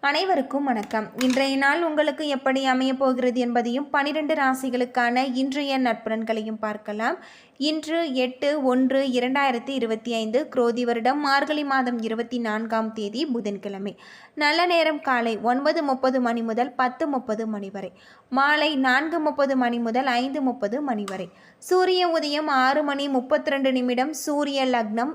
அனைவருக்கும் வணக்கம். இன்றைய நாள் உங்களுக்கு எப்படி அமையப் போகிறது என்பதையும் பனிரெண்டு ராசிகளுக்கான இன்றைய நட்பலன்களையும் பார்க்கலாம். இன்று எட்டு ஒன்று இரண்டாயிரத்தி இருபத்தி ஐந்து குரோதி வருடம் மார்கழி மாதம் இருபத்தி நான்காம் தேதி புதன்கிழமை. நல்ல நேரம் காலை ஒன்பது முப்பது மணி முதல் பத்து முப்பது மணி வரை. மாலை நான்கு முப்பது மணி முதல் ஐந்து முப்பது மணி வரை. சூரிய உதயம் ஆறு மணி முப்பத்தி ரெண்டு நிமிடம் சூரிய லக்னம்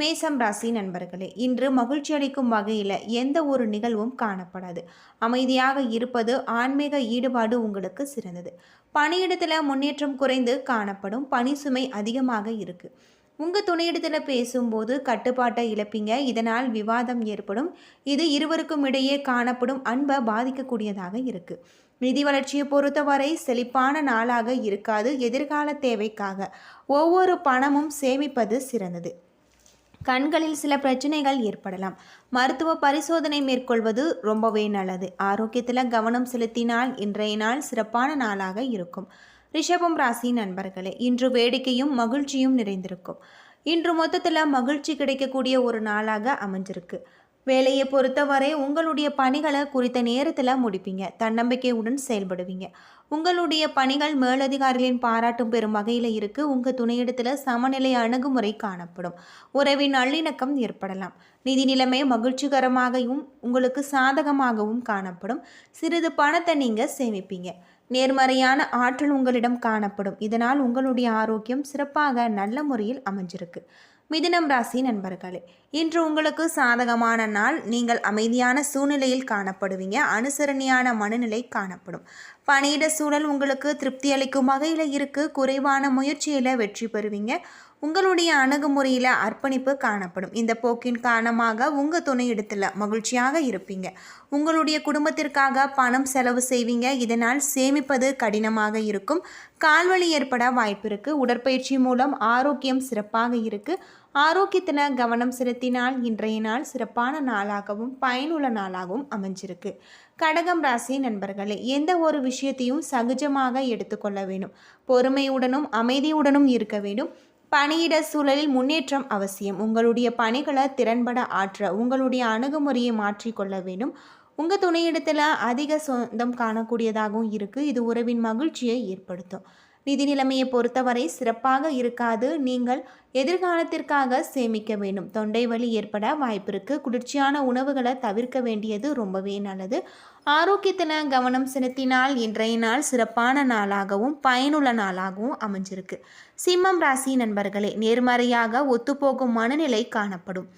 மேசம் ராசி நண்பர்களே இன்று மகிழ்ச்சி அளிக்கும் வகையில் எந்த ஒரு நிகழ்வும் காணப்படாது. அமைதியாக இருப்பது ஆன்மீக ஈடுபாடு உங்களுக்கு சிறந்தது. பணியிடத்தில் முன்னேற்றம் குறைந்து காணப்படும் பணி சுமை அதிகமாக இருக்குது உங்கள் துணையிடத்தில் பேசும்போது கட்டுப்பாட்டை இழப்பீங்க இதனால் விவாதம் ஏற்படும். இது இருவருக்கும் இடையே காணப்படும் அன்பை பாதிக்கக்கூடியதாக இருக்குது நிதி வளர்ச்சியை பொறுத்தவரை செழிப்பான நாளாக இருக்காது எதிர்கால தேவைக்காக. ஒவ்வொரு பணமும் சேமிப்பது சிறந்தது. கண்களில் சில பிரச்சனைகள் ஏற்படலாம். மருத்துவ பரிசோதனை மேற்கொள்வது ரொம்பவே நல்லது. ஆரோக்கியத்தில் கவனம் செலுத்தினால் இன்றைய நாள் சிறப்பான நாளாக இருக்கும். ரிஷபம் ராசி நண்பர்களே இன்று வேடிக்கையும் மகிழ்ச்சியும் நிறைந்திருக்கும். இன்று மொத்தத்தில் மகிழ்ச்சி கிடைக்கக்கூடிய ஒரு நாளாக அமைஞ்சிருக்கு. வேலையை பொறுத்தவரை உங்களுடைய பணிகளை குறித்த நேரத்தில் முடிப்பீங்க. தன்னம்பிக்கையுடன் செயல்படுவீங்க. உங்களுடைய பணிகள் மேலதிகாரிகளின் பாராட்டும் பெறும் வகையில் இருக்கு. உங்கள் துணையிடத்தில் சமநிலை அணுகுமுறை காணப்படும். உறவின் நல்லிணக்கம் ஏற்படலாம். நிதி நிலைமை மகிழ்ச்சிகரமாகவும் உங்களுக்கு சாதகமாகவும் காணப்படும். சிறிது பணத்தை நீங்கள் சேமிப்பீங்க. நேர்மறையான ஆற்றல் உங்களிடம் காணப்படும். இதனால் உங்களுடைய ஆரோக்கியம் சிறப்பாக நல்ல முறையில் அமைஞ்சிருக்கு. மிதுனம் ராசி நண்பர்களே இன்று உங்களுக்கு சாதகமான நாள். நீங்கள் அமைதியான சூழ்நிலையில் காணப்படுவீங்க. அனுசரணையான மனநிலை காணப்படும். பணியிட சூழல் உங்களுக்கு திருப்தி அளிக்கும் வகையில் இருக்கு. குறைவான முயற்சியில் வெற்றி பெறுவீங்க. உங்களுடைய அணுகுமுறையில் அர்ப்பணிப்பு காணப்படும். இந்த போக்கின் காரணமாக உங்கள் துணை இடத்துல மகிழ்ச்சியாக இருப்பீங்க. உங்களுடைய குடும்பத்திற்காக பணம் செலவு செய்வீங்க. இதனால் சேமிப்பது கடினமாக இருக்கும். கால்வழி ஏற்பட வாய்ப்பு இருக்குது உடற்பயிற்சி மூலம் ஆரோக்கியம் சிறப்பாக இருக்குது ஆரோக்கியத்தில் கவனம் செலுத்தினால் இன்றைய நாள் சிறப்பான நாளாகவும் பயனுள்ள நாளாகவும் அமைஞ்சிருக்கு. கடகம் ராசி நண்பர்களே எந்த ஒரு விஷயத்தையும் சகஜமாக எடுத்துக்கொள்ள வேண்டும். பொறுமையுடனும் அமைதியுடனும் இருக்க வேண்டும். பணியிட சூழலில் முன்னேற்றம் அவசியம். உங்களுடைய பணிகளை திறன்பட ஆற்ற உங்களுடைய அணுகுமுறையை மாற்றிக்கொள்ள வேண்டும். உங்கள் துணையிடத்தில் அதிக சொந்தம் காணக்கூடியதாகவும் இருக்குது இது உறவின் மகிழ்ச்சியை ஏற்படுத்தும். நிதி நிலைமையை பொறுத்தவரை சிறப்பாக இருக்காது. நீங்கள் எதிர்காலத்திற்காக சேமிக்க வேண்டும். தொண்டை வலி ஏற்பட வாய்ப்பிருக்கு குளிர்ச்சியான உணவுகளை தவிர்க்க வேண்டியது ரொம்பவே நல்லது. ஆரோக்கியத்தில் கவனம் செலுத்தினால் இன்றைய நாள் சிறப்பான நாளாகவும் பயனுள்ள நாளாகவும் அமைஞ்சிருக்கு. சிம்மம் ராசி நண்பர்களே நேர்மறையாக ஒத்துப்போகும் மனநிலை காணப்படும்.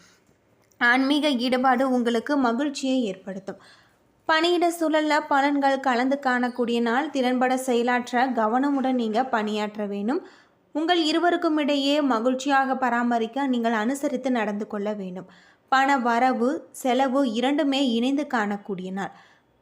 ஆன்மீக ஈடுபாடு உங்களுக்கு மகிழ்ச்சியை ஏற்படுத்தும். பணியிட சூழலில் பலன்கள் கலந்து காணக்கூடிய நாள் திறன்பட செயலாற்ற கவனமுடன் நீங்கள் பணியாற்ற வேண்டும். உங்கள் இருவருக்கும் இடையே மகிழ்ச்சியாக பராமரிக்க நீங்கள் அனுசரித்து நடந்து கொள்ள வேண்டும். பண வரவு செலவு இரண்டுமே இணைந்து காணக்கூடிய நாள்.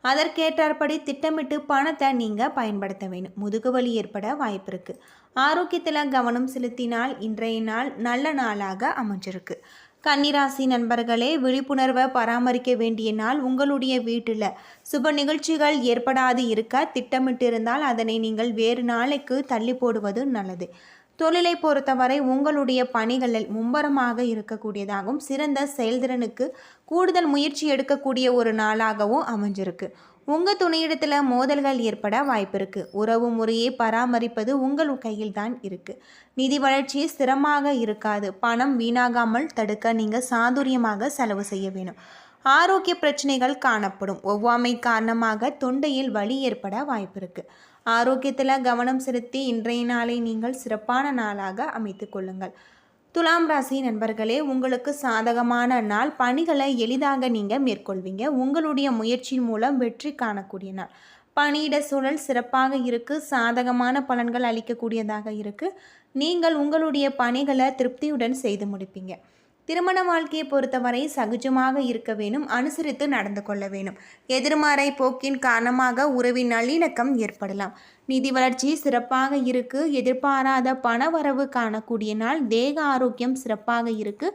அதற்கேற்றாற்படி திட்டமிட்டு பணத்தை நீங்கள் பயன்படுத்த வேண்டும். முதுகுவலி ஏற்பட வாய்ப்பு இருக்குது ஆரோக்கியத்தில் கவனம் செலுத்தினால் இன்றைய நாள் நல்ல நாளாக அமைஞ்சிருக்கு. கன்னிராசி நண்பர்களே விழிப்புணர்வை பராமரிக்க வேண்டிய நாள் உங்களுடைய வீட்டில். சுப நிகழ்ச்சிகள் ஏற்படாது இருக்க திட்டமிட்டிருந்தால் அதனை நீங்கள் வேறு நாளைக்கு தள்ளி போடுவது நல்லது. தொழிலை பொறுத்தவரை உங்களுடைய பணிகளில் மும்பரமாக இருக்கக்கூடியதாகவும் சிறந்த செயல்திறனுக்கு கூடுதல் முயற்சி எடுக்கக்கூடிய ஒரு நாளாகவும் அமைஞ்சிருக்கு. உங்கள் துணையிடத்தில் மோதல்கள் ஏற்பட வாய்ப்பு இருக்குது உறவு முறையை பராமரிப்பது உங்கள் கையில் தான் இருக்குது நிதி வளர்ச்சி ஸ்திரமாக இருக்காது. பணம் வீணாகாமல் தடுக்க நீங்கள் சாதுரியமாக செலவு செய்ய வேணும். ஆரோக்கிய பிரச்சனைகள் காணப்படும். ஒவ்வாமை காரணமாக தொண்டையில் வலி ஏற்பட வாய்ப்பு இருக்குது ஆரோக்கியத்தில் கவனம் செலுத்தி இன்றைய நாளை நீங்கள் சிறப்பான நாளாக அமைத்து கொள்ளுங்கள். துலாம் ராசி நண்பர்களே உங்களுக்கு சாதகமான நாள். பணிகளை எளிதாக நீங்கள் மேற்கொள்வீங்க. உங்களுடைய முயற்சியின் மூலம் வெற்றி காணக்கூடிய நாள். பணியிட சூழல் சிறப்பாக இருக்குது சாதகமான பலன்கள் அளிக்கக்கூடியதாக இருக்குது நீங்கள் உங்களுடைய பணிகளை திருப்தியுடன் செய்து முடிப்பீங்க. திருமண வாழ்க்கையை பொறுத்தவரை சகஜமாக இருக்க வேணும் அனுசரித்து நடந்து கொள்ள வேணும் எதிர்மறை போக்கின் காரணமாக உறவின் நல்லிணக்கம் ஏற்படலாம். நிதி வளர்ச்சி சிறப்பாக இருக்கு. எதிர்பாராத பணவரவு காணக்கூடிய நாள். தேக ஆரோக்கியம் சிறப்பாக இருக்கு.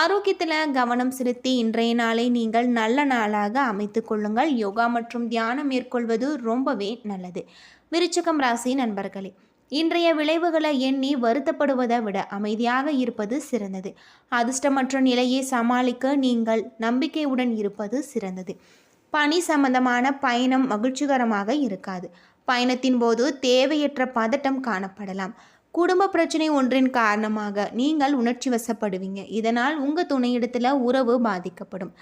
ஆரோக்கியத்தில் கவனம் செலுத்தி இன்றைய நாளை நீங்கள் நல்ல நாளாக அமைத்து கொள்ளுங்கள். யோகா மற்றும் தியானம் மேற்கொள்வது ரொம்பவே நல்லது. விருச்சகம் ராசி நண்பர்களே இன்றைய விளைவுகளை எண்ணி வருத்தப்படுவதை விட அமைதியாக இருப்பது சிறந்தது. அதிர்ஷ்டமற்ற நிலையை சமாளிக்க நீங்கள் நம்பிக்கையுடன் இருப்பது சிறந்தது. பணி சம்பந்தமான பயணம் மகிழ்ச்சிகரமாக இருக்காது. பயணத்தின் போது தேவையற்ற பதட்டம் காணப்படலாம். குடும்ப பிரச்சனை ஒன்றின் காரணமாக நீங்கள் உணர்ச்சி வசப்படுவீங்க. இதனால் உங்கள் துணையிடத்தில் உறவு பாதிக்கப்படும்.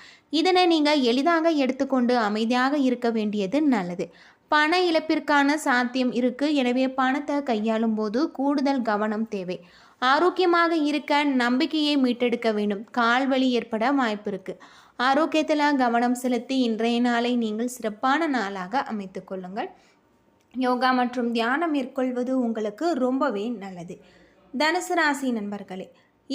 இதனை நீங்கள் எளிதாக எடுத்துக்கொண்டு அமைதியாக இருக்க வேண்டியது நல்லது. பண இழப்பிற்கான சாத்தியம் இருக்கு. எனவே பணத்தை கையாளும் போது கூடுதல் கவனம் தேவை. ஆரோக்கியமாக இருக்க நம்பிக்கையை மீட்டெடுக்க வேண்டும். கால்வலி ஏற்பட வாய்ப்பு இருக்கு. ஆரோக்கியத்தில் கவனம் செலுத்தி இன்றைய நாளை நீங்கள் சிறப்பான நாளாக அமைத்து கொள்ளுங்கள். யோகா மற்றும் தியானம் மேற்கொள்வது உங்களுக்கு ரொம்பவே நல்லது. தனுசு ராசி நண்பர்களே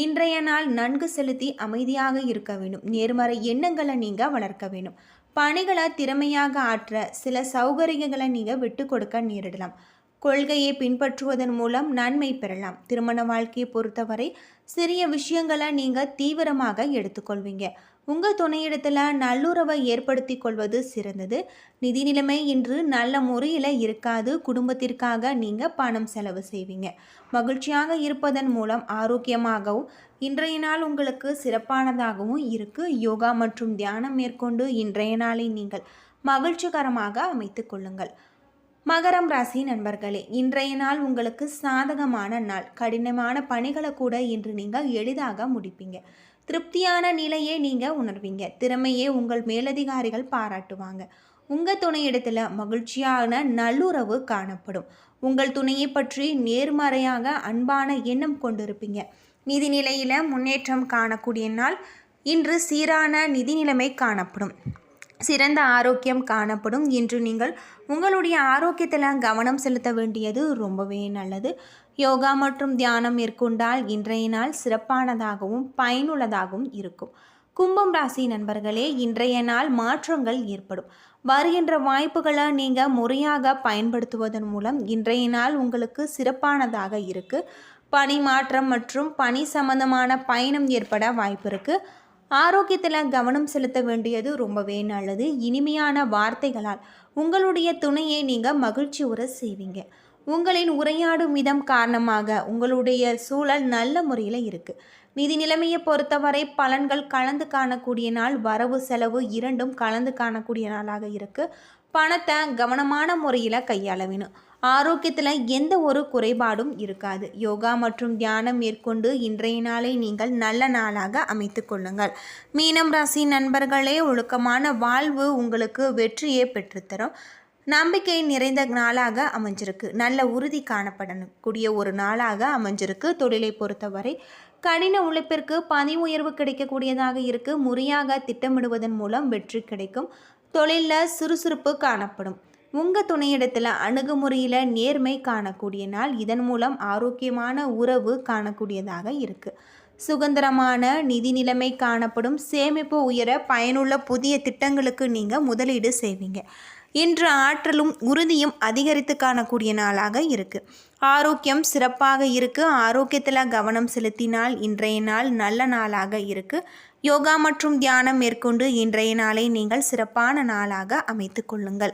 இன்றைய நாள் நன்கு செலுத்தி அமைதியாக இருக்க வேண்டும். நேர்மறை எண்ணங்களை நீங்கள் வளர்க்க வேண்டும். பணிகளை திறமையாக ஆற்ற சில சௌகரியங்களை நீங்கள் விட்டு கொடுக்க நேரிடலாம். கொள்கையை பின்பற்றுவதன் மூலம் நன்மை பெறலாம். திருமண வாழ்க்கையை பொறுத்தவரை சிறிய விஷயங்களை நீங்கள் தீவிரமாக எடுத்துக்கொள்வீங்க. உங்கள் துணையிடத்தில் நல்லுறவை ஏற்படுத்தி கொள்வது சிறந்தது. நிதி நிலைமை இன்று நல்ல முறையில் இருக்காது. குடும்பத்திற்காக நீங்கள் பணம் செலவு செய்வீங்க. மகிழ்ச்சியாக இருப்பதன் மூலம் ஆரோக்கியமாகவும் இன்றைய நாள் உங்களுக்கு சிறப்பானதாகவும் இருக்குது யோகா மற்றும் தியானம் மேற்கொண்டு இன்றைய நாளை நீங்கள் மகிழ்ச்சிகரமாக அமைத்து கொள்ளுங்கள். மகரம் ராசி நண்பர்களே இன்றைய நாள் உங்களுக்கு சாதகமான நாள். கடினமான பணிகளை கூட இன்று நீங்கள் எளிதாக முடிப்பீங்க. திருப்தியான நிலையை நீங்கள் உணர்வீங்க. திறமையே உங்கள் மேலதிகாரிகள் பாராட்டுவாங்க. உங்கள் துணையிடத்தில் மகிழ்ச்சியான நல்லுறவு காணப்படும். உங்கள் துணையை பற்றி நேர்மறையாக அன்பான எண்ணம் கொண்டிருப்பீங்க. நிதி நிலையில் முன்னேற்றம் காணக்கூடிய நாள். இன்று சீரான நிதி நிலைமை காணப்படும். சிறந்த ஆரோக்கியம் காணப்படும் இன்று நீங்கள் உங்களுடைய ஆரோக்கியத்தில் கவனம் செலுத்த வேண்டியது ரொம்பவே நல்லது. யோகா மற்றும் தியானம் மேற்கொண்டால் இன்றைய நாள் சிறப்பானதாகவும் பயனுள்ளதாகவும் இருக்கும். கும்பம் ராசி நண்பர்களே இன்றைய நாள் மாற்றங்கள் ஏற்படும். வருகின்ற வாய்ப்புகளை நீங்கள் முறையாக பயன்படுத்துவதன் மூலம் இன்றைய நாள் உங்களுக்கு சிறப்பானதாக இருக்குது பணி மாற்றம் மற்றும் பணி சம்பந்தமான பயணம் ஏற்பட வாய்ப்பு இருக்குது ஆரோக்கியத்தில் கவனம் செலுத்த வேண்டியது ரொம்பவே நல்லது. இனிமையான வார்த்தைகளால் உங்களுடைய துணையை நீங்கள் மகிழ்ச்சி உற செய்வீங்க. உங்களின் உரையாடும் விதம் காரணமாக உங்களுடைய சூழல் நல்ல முறையில் இருக்குது நிதி நிலைமையை பொறுத்தவரை பலன்கள் கலந்து காணக்கூடிய நாள் வரவு செலவு இரண்டும் கலந்து காணக்கூடிய நாளாக இருக்குது பணத்தை கவனமான முறையில் கையாள வேணும். ஆரோக்கியத்தில் எந்த ஒரு குறைபாடும் இருக்காது. யோகா மற்றும் தியானம் மேற்கொண்டு இன்றைய நாளை நீங்கள் நல்ல நாளாக அமைத்து கொள்ளுங்கள். மீனம் ராசி நண்பர்களே ஒழுக்கமான வாழ்வு உங்களுக்கு வெற்றியை பெற்றுத்தரும். நம்பிக்கை நிறைந்த நாளாக அமைஞ்சிருக்கு. நல்ல உறுதி காணப்படக்கூடிய ஒரு நாளாக அமைஞ்சிருக்கு. தொழிலை பொறுத்தவரை கடின உழைப்பிற்கு பணி உயர்வு கிடைக்கக்கூடியதாக இருக்குது முறையாக திட்டமிடுவதன் மூலம் வெற்றி கிடைக்கும். தொழிலில் சுறுசுறுப்பு காணப்படும். உங்கள் துணையிடத்தில் அணுகுமுறையில் நேர்மை காணக்கூடிய நாள் இதன் மூலம் ஆரோக்கியமான உறவு காணக்கூடியதாக இருக்குது சுதந்திரமான நிதி நிலைமை காணப்படும். சேமிப்பு உயர பயனுள்ள புதிய திட்டங்களுக்கு நீங்கள் முதலீடு செய்வீங்க. இன்று ஆற்றலும் உறுதியும் அதிகரித்து காணக்கூடிய நாளாக இருக்குது ஆரோக்கியம் சிறப்பாக இருக்குது ஆரோக்கியத்தில் கவனம் செலுத்தினால் இன்றைய நாள் நல்ல நாளாக இருக்குது யோகா மற்றும் தியானம் மேற்கொண்டு இன்றைய நாளை நீங்கள் சிறப்பான நாளாக அமைத்து கொள்ளுங்கள்.